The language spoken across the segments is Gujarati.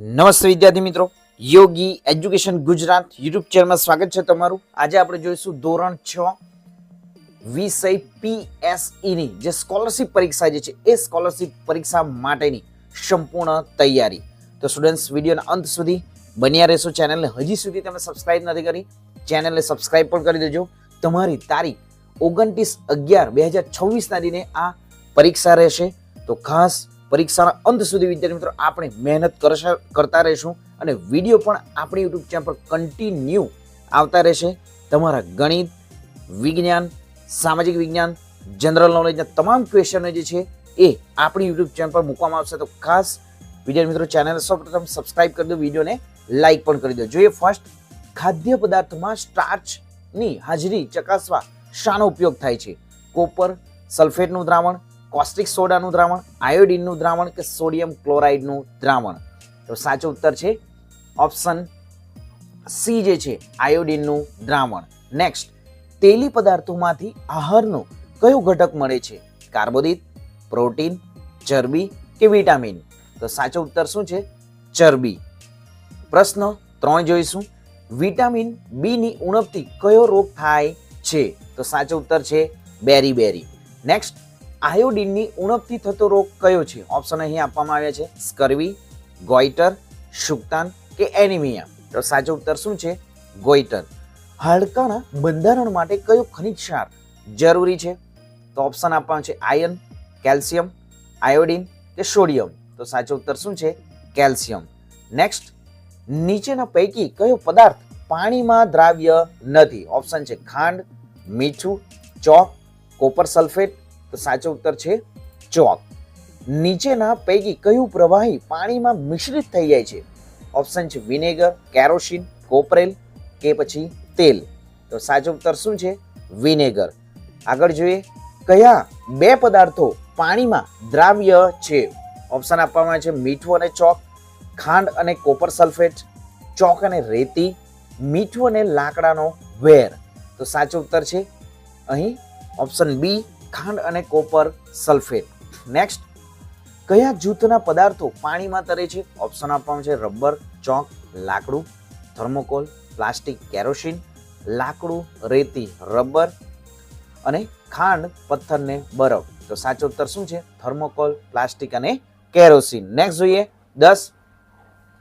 નમસ્તે વિદ્યાર્થી મિત્રો. યોગી એજ્યુકેશન ગુજરાત યુટ્યુબ ચેનલમાં સ્વાગત છે તમારું. આજે આપણે જોઈશું ધોરણ છ વિષય PSE ની જે સ્કોલરશિપ પરીક્ષા જે છે એ સ્કોલરશિપ પરીક્ષા માટેની સંપૂર્ણ તૈયારી. તો સ્ટુડન્ટ્સ, વિડીયોના અંત સુધી બન્યા રહેશો. ચેનલને હજી સુધી તમે સબસ્ક્રાઇબ નથી કરી, ચેનલને સબસ્ક્રાઇબ પણ કરી દેજો. તમારી તારીખ ઓગણત્રીસ અગિયાર બે હજાર છવ્વીસના દિને આ પરીક્ષા રહેશે. તો ખાસ પરીક્ષાના અંત સુધી, વિદ્યાર્થી મિત્રો, આપણે મહેનત કરશા કરતા રહીશું અને વીડિયો પણ આપણી યુટ્યુબ ચેનલ પર કન્ટિન્યુ આવતા રહેશે. તમારા ગણિત, વિજ્ઞાન, સામાજિક વિજ્ઞાન જનરલ નોલેજના તમામ ક્વેશ્ચનો જે છે એ આપણી યુટ્યુબ ચેનલ પર મૂકવામાં આવશે. તો ખાસ, વિદ્યાર્થી મિત્રો ચેનલ સૌપ્રથમ સબસ્ક્રાઇબ કરી દો, વિડીયોને લાઇક પણ કરી દો. જોઈએ ફર્સ્ટ ખાદ્ય પદાર્થમાં સ્ટાર્ચની હાજરી ચકાસવા શાનો ઉપયોગ થાય છે. કોપર સલ્ફેટનું દ્રાવણ કોસ્ટિક સોડાનું દ્રાવણ, આયોડિનનું દ્રાવણ કે સોડિયમ ક્લોરાઇડનું દ્રાવણ? તો સાચો ઉત્તર છે ઓપ્શન સી જે છે, આયોડિનનું દ્રાવણ. નેક્સ્ટ તેલી પદાર્થોમાંથી આહારનો કયો ઘટક મળે છે? કાર્બોદિત, પ્રોટીન, ચરબી કે વિટામિન? તો સાચો ઉત્તર શું છે? ચરબી. પ્રશ્ન ત્રણ જોઈશું. વિટામિન બીની ઉણપથી કયો રોગ થાય છે? તો સાચો ઉત્તર છે બેરી બેરી. નેક્સ્ટ આયોડિનની ઉણપથી થતો રોગ કયો છે? ઓપ્શન અહીં આપવામાં આવ્યા છે. સ્કર્વી, ગોઈટર, શુક્તાન કે એનિમિયા? તો સાચો ઉત્તર શું છે? ગોઈટર. હાડકાના બંધારણ માટે કયો ખનિજ ક્ષાર જરૂરી છે? તો ઓપ્શન આપવાનું છે આયર્ન કેલ્શિયમ, આયોડિન કે સોડિયમ. તો સાચો ઉત્તર શું છે? કેલ્શિયમ. નેક્સ્ટ નીચેના પૈકી કયો પદાર્થ પાણીમાં દ્રાવ્ય નથી? ઓપ્શન છે ખાંડ, મીઠું, ચોક, કોપર સલ્ફેટ તો સાચો ઉત્તર છે ચોક. નીચેના પૈકી કયું પ્રવાહી પાણીમાં મિશ્રિત થઈ જાય છે? ઓપ્શન છે વિનેગર કેરોસીન કોપરેલ કે પછી તેલ. તો સાચો ઉત્તર શું છે? વિનેગર આગળ જોઈએ, કયા બે પદાર્થો પાણીમાં દ્રાવ્ય છે? ઓપ્શન આપવામાં છે મીઠું અને ચોક, ખાંડ અને કોપર સલ્ફેટ ચોક અને રેતી, મીઠું અને લાકડાનો વેર. તો સાચો ઉત્તર છે અહીં ઓપ્શન બી ખાંડ અને કોપર સલ્ફેટ. નેક્સ્ટ કયા જૂથના પદાર્થો પાણીમાં તરે છે? ઓપ્શન આપવામાં છે રબર, ચોક, લાકડું, થર્મોકોલ, પ્લાસ્ટિક, કેરોસીન, લાકડું, રેતી, રબર અને ખાંડ પથ્થરને બરફ. તો સાચો ઉત્તર શું છે? થર્મોકોલ, પ્લાસ્ટિક અને કેરોસીન. નેક્સ્ટ જોઈએ દસ,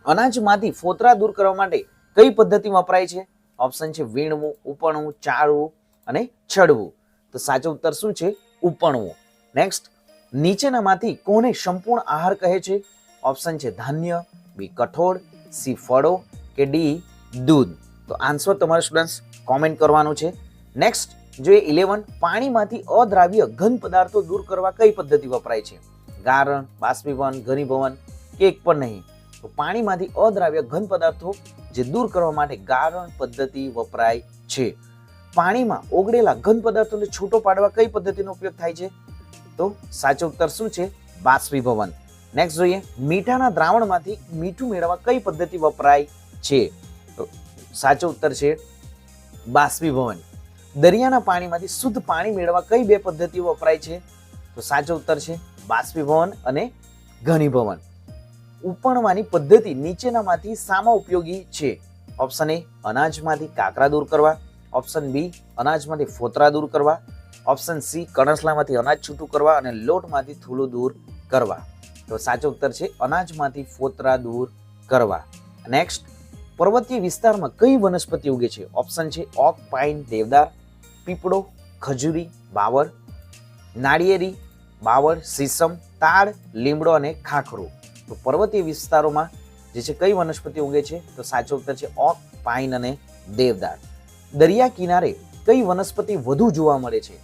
અનાજમાંથી ફોતરા દૂર કરવા માટે કઈ પદ્ધતિ વપરાય છે? ઓપ્શન છે વીણવું ઉપણવું ચાળવું અને છડવું. તો સાચો ઉત્તર શું છે? ઉપણવો. નેક્સ્ટ નીચેનામાંથી કોને સંપૂર્ણ આહાર કહે છે? ઓપ્શન છે ધાન્ય બી કઠોળ સી ફળો કે ડી દૂધ. તો આન્સર તમારે સ્ટુડન્ટ્સ કોમેન્ટ કરવાનું છે. નેક્સ્ટ જોઈએ ઇલેવન પાણીમાંથી અદ્રાવ્ય ઘન પદાર્થો દૂર કરવા કઈ પદ્ધતિ વપરાય છે? ગારણ, બાષ્પીભવન, ઘનીભવન કે એક પણ નહીં. તો પાણીમાંથી અદ્રાવ્ય ઘન પદાર્થો જે દૂર કરવા માટે ગારણ પદ્ધતિ વપરાય છે. પાણીમાં ઓગળેલા ઘન પદાર્થોને છૂટો પાડવા કઈ પદ્ધતિનો ઉપયોગ થાય છે? તો સાચો ઉત્તર શું છે? બાષ્પીભવન. નેક્સ્ટ જોઈએ, મીઠાના દ્રાવણમાંથી મીઠું મેળવવા કઈ પદ્ધતિ વપરાય છે? તો સાચો ઉત્તર છે બાષ્પીભવન. દરિયાના પાણીમાંથી શુદ્ધ પાણી મેળવવા કઈ બે પદ્ધતિઓ વપરાય છે? તો સાચો ઉત્તર છે બાષ્પીભવન અને ઘનીભવન. ઉપણવાની પદ્ધતિ નીચેનામાંથી સામા ઉપયોગી છે? ઓપ્શન એ અનાજમાંથી કાકરા દૂર કરવા. ઓપ્શન બી અનાજમાંથી ફોતરા દૂર કરવા. ઓપ્શન સી કણસલામાંથી અનાજ છૂટું કરવા અને લોટમાંથી થૂલું દૂર કરવા. તો સાચો ઉત્તર છે, અનાજમાંથી ફોતરા દૂર કરવા. નેક્સ્ટ પર્વતીય વિસ્તારમાં કઈ વનસ્પતિ ઉગે છે? ઓપ્શન છે, ઓક, પાઇન, દેવદાર, પીપળો, ખજૂરી બાવર નાળિયેરી બાવર સીસમ, તાડ, લીમડો અને ખાખરો. તો પર્વતીય વિસ્તારોમાં જે છે, કઈ વનસ્પતિ ઉગે છે? તો સાચો ઉત્તર છે, ઓક, પાઇન અને દેવદાર. દરિયા કિનારે કઈ વનસ્પતિ વધુ જોવા મળે છે?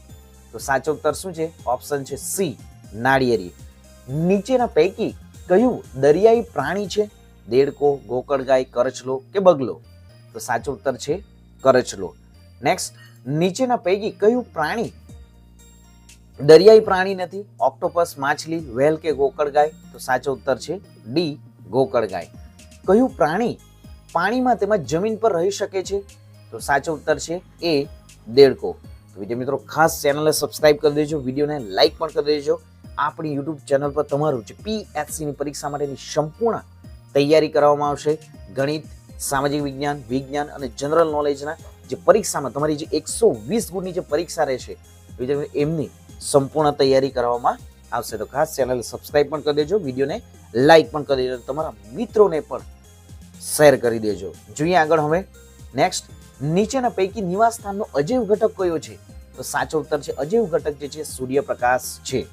તો સાચો ઉત્તર શું છે? ઓપ્શન છે સી નાળિયેરી. નીચેના પૈકી કયું દરિયાઈ પ્રાણી છે? દેડકો ગોકળગાય કરચલો કે બગલો? તો સાચો ઉત્તર છે કરચલો નેક્સ્ટ નીચેના પૈકી કયું પ્રાણી દરિયાઈ પ્રાણી નથી? ઓક્ટોપસ માછલી વેલ કે ગોકળગાય તો સાચો ઉત્તર છે ડી ગોકળગાય કયું પ્રાણી પાણીમાં તેમજ જમીન પર રહી શકે છે? તો સાચો ઉત્તર છે એ દેડકો. તો વિદ્યાર્થી મિત્રો, ખાસ ચેનલને સબસ્ક્રાઇબ કરી દેજો, વિડીયોને લાઇક પણ કરી દેજો. આપણી યુટ્યુબ ચેનલ પર તમારું જે પીએચસીની પરીક્ષા માટેની સંપૂર્ણ તૈયારી કરવામાં આવશે. ગણિત, સામાજિક વિજ્ઞાન વિજ્ઞાન અને જનરલ નોલેજના જે પરીક્ષામાં તમારી જે એકસો વીસ ગુણની જે પરીક્ષા રહેશે એમની સંપૂર્ણ તૈયારી કરવામાં આવશે. તો ખાસ ચેનલ સબસ્ક્રાઇબ પણ કરી દેજો, વિડીયોને લાઇક પણ કરી દેજો તમારા મિત્રોને પણ શેર કરી દેજો. જોઈએ આગળ હવે નેક્સ્ટ નીચેના પૈકી નિવાસ સ્થાનનો અજૈવ ઘટક કયો છે? તો સાચો ઉત્તર છે, અજૈવ ઘટક જે છે, સૂર્યપ્રકાશ છે.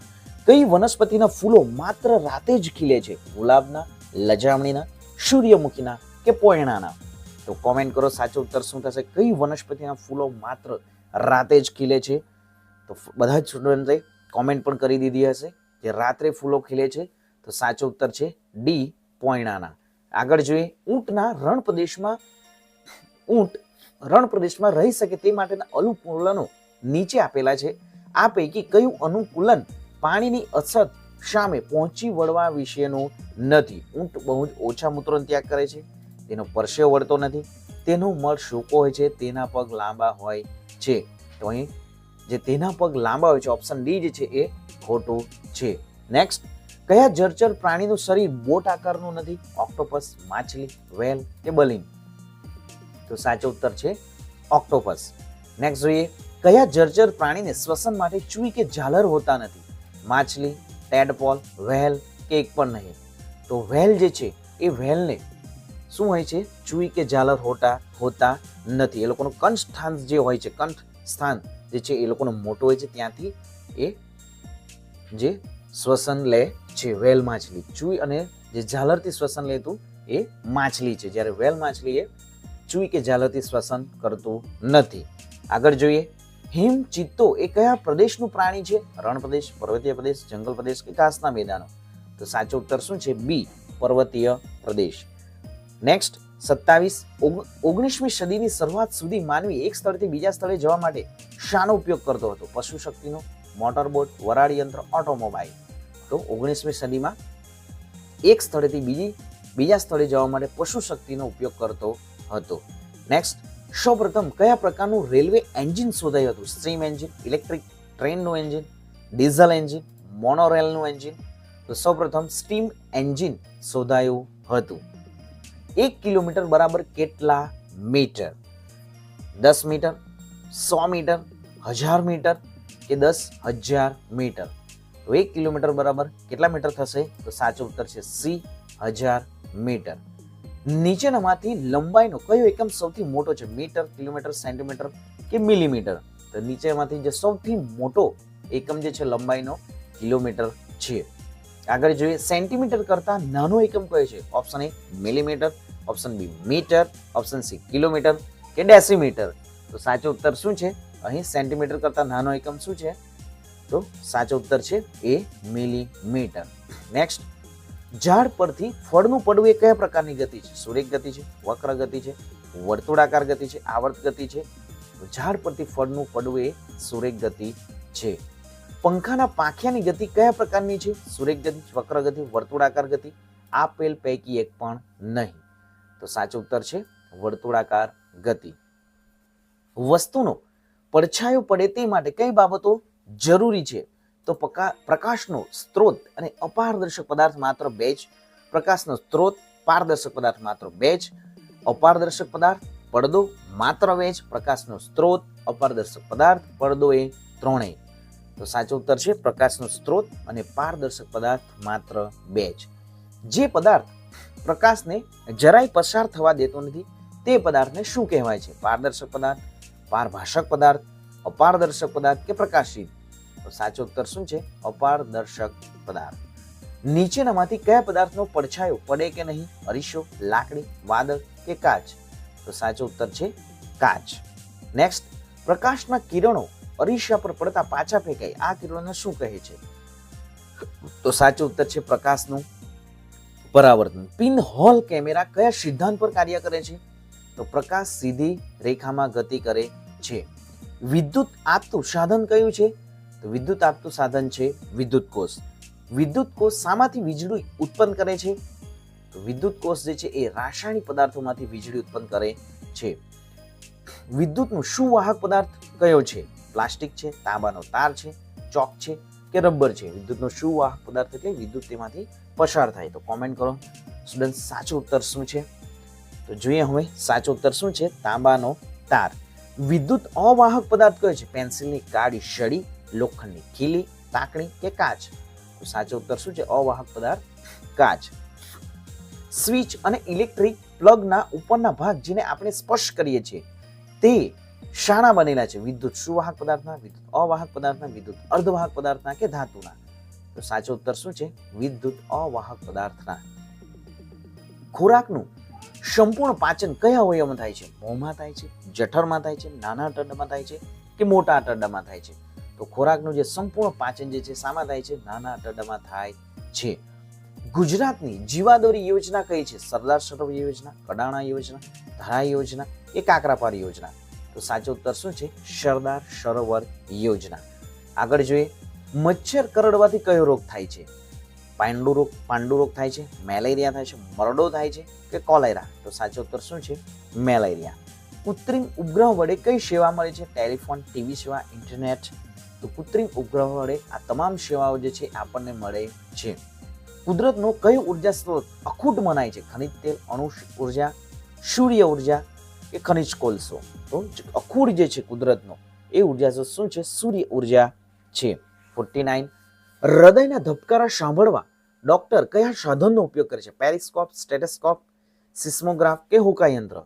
કઈ વનસ્પતિના ફૂલો માત્ર રાતે જ ખીલે છે, ગુલાબના, લજામણીના, સૂર્યમુખીના કે પોયણાના? તો કોમેન્ટ કરો સાચો ઉત્તર શું થશે? કઈ વનસ્પતિના ફૂલો માત્ર રાતે જ ખીલે છે? તો બધા જ સ્ટુડન્ટે કોમેન્ટ પણ કરી દીધી હશે જે રાત્રે ફૂલો ખીલે છે. તો સાચો ઉત્તર છે, ડી, પોયણાના. આગળ જોઈએ, ઊંટના રણ પ્રદેશમાં ઊંટ રણ પ્રદેશમાં રહી શકે તે માટેના અનુકૂલનો નીચે આપેલા છે. આ પૈકી કયું અનુકૂલન પાણીની અછત સામે પહોંચી વળવા વિશેનું નથી? ઊંટ બહુ જ ઓછા મૂત્રનો ત્યાગ કરે છે. તેનો પરસેવો વળતો નથી. તેનો મળ સૂકો હોય છે. તેના પગ લાંબા હોય છે. તો અહીં જે તેના પગ લાંબા હોય છે ઓપ્શન ડી જે છે એ ખોટું છે. નેક્સ્ટ કયા જળચર પ્રાણીનું શરીર બોટ આકારનું નથી? ઓક્ટોપસ માછલી વેલ કે બલીન તો સાચો ઉત્તર છે ઓક્ટોપસ. નેક્સ્ટ જોઈએ, કયા જર્જર પ્રાણીને શ્વસન માટે ચૂઈ કે ઝાલર હોતા નથી? માછલી, ટેડપોલ, વહેલ કે એક પણ નહીં. તો વહેલ જે છે, એ વહેલને શું હોય છે? ચૂઈ કે ઝાલર હોતા હોતા નથી. એ લોકોનું કંઠ સ્થાન જે હોય છે, કંઠ સ્થાન જે છે, એ લોકોનો મોટો હોય છે, ત્યાંથી એ જે શ્વસન લે છે વેલ માછલી. ચૂઈ અને જે ઝાલરથી શ્વસન લેતું એ માછલી છે. જ્યારે વેલ માછલી એ ચૂઈ કે ઝાલરથી શ્વસન કરતું નથી? આગળ જોઈએ. હિમ ચિત્તો એ કયા પ્રદેશનું પ્રાણી છે? રણ પ્રદેશ, પર્વતીય પ્રદેશ, જંગલ પ્રદેશ કે ઘાસના મેદાનો? તો સાચો ઉત્તર શું છે? બી, પર્વતીય પ્રદેશ. નેક્સ્ટ, સત્તાવીસ ઓગણીસમી સદીની શરૂઆત સુધી માનવી એક સ્થળથી બીજા સ્થળે જવા માટે શાનો ઉપયોગ કરતો હતો? પશુ શક્તિનો મોટરબોટ, વરાળ યંત્ર, ઓટોમોબાઈલ. તો ઓગણીસમી સદીમાં એક સ્થળેથી બીજી, બીજા સ્થળે જવા માટે પશુ શક્તિનો ઉપયોગ કરતો હતો. નેક્સ્ટ સૌપ્રથમ કયા પ્રકારનું રેલવે એન્જિન શોધાયું હતું? સ્ટીમ એન્જિન, ઇલેક્ટ્રિક ટ્રેનનું એન્જિન, ડીઝલ એન્જિન, મોનોરેલનું એન્જિન? તો સૌપ્રથમ સ્ટીમ એન્જિન શોધાયું હતું. એક કિલોમીટર બરાબર કેટલા મીટર? દસ મીટર, સો મીટર, હજાર મીટર કે દસ હજાર મીટર? તો એક કિલોમીટર બરાબર કેટલા મીટર થશે? તો સાચો ઉત્તર છે સી, હજાર મીટર. નીચેનામાંથી લંબાઈનો કયો એકમ સૌથી મોટો છે? મીટર, કિલોમીટર, સેન્ટીમીટર કે મિલીમીટર? તો નીચેમાંથી જે સૌથી મોટો એકમ જે છે લંબાઈનો, કિલોમીટર છે. આગળ જોઈએ, સેન્ટીમીટર કરતા નાનો એકમ કયો છે? Option A millimetre, option B metre, option C kilometre કે ડેસીમીટર. તો સાચો ઉત્તર શું છે? અહીં સેન્ટીમીટર કરતા નાનો એકમ શું છે? તો સાચો ઉત્તર છે એ મિલીમીટર. નેક્સ્ટ ઝાડ પરથી ફળનું પડવું એ કયા પ્રકારની ગતિ છે? સુરેખ ગતિ છે? વક્ર ગતિ છે? વર્તુળાકાર ગતિ છે? આવર્ત ગતિ છે? ઝાડ પરથી ફળનું પડવું એ સુરેખ ગતિ છે. પંખાના પાંખિયાની ગતિ કયા પ્રકારની છે? સુરેખ ગતિ, વક્ર ગતિ, વર્તુળાકાર ગતિ? આપેલ પૈકી એક પણ નહીં. તો સાચો ઉત્તર છે વર્તુળાકાર ગતિ. વસ્તુનો પડછાયો પડે તે માટે કઈ બાબતો જરૂરી છે? તો પ્રકાશનો સ્ત્રોત અને અપારદર્શક પદાર્થ માત્ર બે જ. પ્રકાશનો સ્ત્રોત, પારદર્શક પદાર્થ માત્ર બે જ. અપારદર્શક પદાર્થ, પડદો માત્ર બે જ. પ્રકાશનો સ્ત્રોત, અપારદર્શક પદાર્થ, પડદો એ ત્રણેય. તો સાચો ઉત્તર છે, પ્રકાશનો સ્ત્રોત અને પારદર્શક પદાર્થ માત્ર બે જ. જે પદાર્થ પ્રકાશને જરાય પસાર થવા દેતો નથી, તે પદાર્થને શું કહેવાય છે? પારદર્શક પદાર્થ, પારભાષક પદાર્થ, અપારદર્શક પદાર્થ કે પ્રકાશિત તો સાચો ઉત્તર શું છે? અપારદર્શક પદાર્થ. નીચેનામાંથી કયા પદાર્થનો પડછાયો પડે કે નહીં? અરીસો, લાકડી, વાદળ કે કાચ? તો સાચો ઉત્તર છે કાચ. નેક્સ્ટ પ્રકાશના કિરણો અરીસા પર પડતા પાછા ફેંકાય. આ કિરણોને શું કહે છે? તો સાચો ઉત્તર છે પ્રકાશનું પરાવર્તન. પિન હોલ કેમેરા કયા સિદ્ધાંત પર કાર્ય કરે છે? તો પ્રકાશ સીધી રેખામાં ગતિ કરે છે. વિદ્યુત આપતું સાધન કયું છે? તો વિદ્યુત આપતું સાધન છે વિદ્યુત કોષ. વિદ્યુત કોષ શામાંથી વીજળી ઉત્પન્ન કરે છે? તો વિદ્યુત કોષ જે છે એ રાસાયણિક પદાર્થોમાંથી વીજળી ઉત્પન્ન કરે છે. વિદ્યુતનું સુવાહક પદાર્થ કયો છે? પ્લાસ્ટિક છે, તાંબાનો તાર છે, ચોક છે કે રબર છે? વિદ્યુતનો સુવાહક પદાર્થ એટલે વિદ્યુત તેમાંથી પસાર થાય. તો કોમેન્ટ કરો. સ્ટુડન્ટ સાચો ઉત્તર શું છે? તો જોઈએ હવે સાચો ઉત્તર શું છે? તાંબાનો તાર. વિદ્યુત અવાહક પદાર્થ કયો છે? પેન્સિલની કાળી છડી લોખંડની ખીલી, તાકણી કે કાચ? તો સાચો ઉત્તર શું છે? અવાહક પદાર્થ કાચ. સ્વિચ અને ઇલેક્ટ્રિક પ્લગના ઉપરના ભાગ જેને આપણે સ્પર્શ કરીએ છીએ, તે શાના બનેલા છે. વિદ્યુત સુવાહક પદાર્થના, વિદ્યુત અવાહક પદાર્થના, વિદ્યુત અર્ધવાહક પદાર્થના કે ધાતુના. તો સાચો ઉત્તર શું છે? વિદ્યુત અવાહક પદાર્થના. ખોરાકનું સંપૂર્ણ પાચન કયા અવયવમાં થાય છે? મોંમાં થાય છે, જઠરમાં થાય છે, નાના આંતરડામાં થાય છે કે મોટા આંતરડામાં થાય છે? તો ખોરાકનું જે સંપૂર્ણ પાચન જે છે સામા થાય છે, નાના આંતરડામાં થાય છે. ગુજરાતની જીવાદોરી યોજના કઈ છે? સરદાર સરોવર યોજના, કડાણા યોજના, ધરા યોજના, કે કાકરાપાર યોજના? તો સાચો ઉત્તર શું છે? સરદાર સરોવર યોજના. આગળ જોઈએ, મચ્છર કરડવાથી કયો રોગ થાય છે? પાંડુ રોગ પાંડુ રોગ થાય છે, મેલેરિયા થાય છે, મરડો થાય છે, કે કોલેરા? તો સાચો ઉત્તર શું છે? મેલેરિયા. કૃત્રિમ ઉપગ્રહ વડે કઈ સેવા મળે છે? ટેલિફોન, ટીવી સેવા, ઇન્ટરનેટ તો કૃત્રિમ ઉપગ્રહ વડે આ તમામ સેવાઓ જે છે આપણને મળે છે. કુદરતનો કયો ઊર્જા સ્ત્રોત અખૂટ મનાય છે? ખનિજ તેલ અણુ ઊર્જા, સૂર્ય ઊર્જા કે ખનિજ કોલસો? તો અખૂટ જે છે કુદરતનો, એ ઊર્જા સ્ત્રોત શું છે? સૂર્ય ઊર્જા છે. Forty nine. હૃદયના ધબકારા સાંભળવા ડોક્ટર કયા સાધનનો ઉપયોગ કરે છે? પેરિસ્કોપ, સ્ટેટેસ્કોપ, સિસ્મોગ્રાફ કે હોકા યંત્ર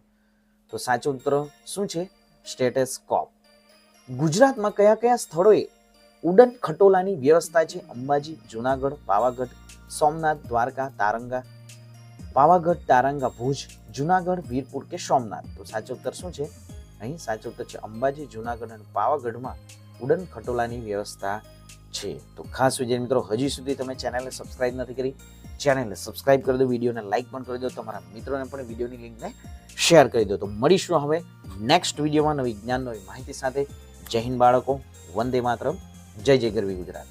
તો સાચો ઉત્તર શું છે? સ્ટેટેસ્કોપ. ગુજરાતમાં કયા કયા સ્થળોએ ઉડન ખટોલાની વ્યવસ્થા છે? અંબાજી, જુનાગઢ, પાવાગઢ, સોમનાથ, દ્વારકા, તારંગા, પાવાગઢ, તારંગા, ભુજ, જુનાગઢ, વીરપુર કે સોમનાથ? તો સાચો ઉત્તર શું છે? અહીં સાચો ઉત્તર છે અંબાજી, જુનાગઢ અને પાવાગઢમાં ઉડન ખટોલાની વ્યવસ્થા છે. તો ખાસ વિજય મિત્રો, હજી સુધી તમે ચેનલને સબસ્ક્રાઇબ નથી કરી, ચેનલને સબસ્ક્રાઇબ કરી દો, વિડીયોને લાઇક પણ કરી દો, તમારા મિત્રોને પણ વિડીયોની લિંકને શેર કરી દો. તો મળીશું હવે નેક્સ્ટ વિડીયોમાં નવી જ્ઞાન નવી માહિતી સાથે. જય હિન્દ બાળકો વંદે માતરમ જય જય ગરવી ગુજરાત.